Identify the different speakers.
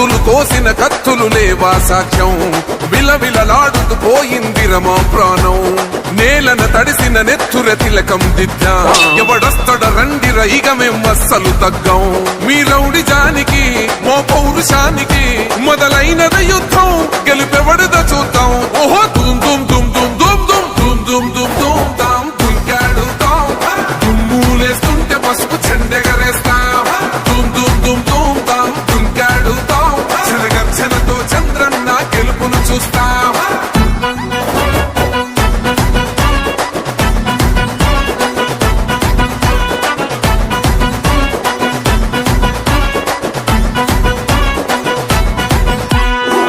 Speaker 1: గొంతులు కోసిన కత్తులు లేవా సాధ్యం విలవిలలాడుతూ పోయింది రమా ప్రాణం. నేలన తడిసిన నెత్తుర తిలకం దిద్దా. ఎవడొస్తడ రండిర ఇక మేం అస్సలు తగ్గం. మీ రౌడి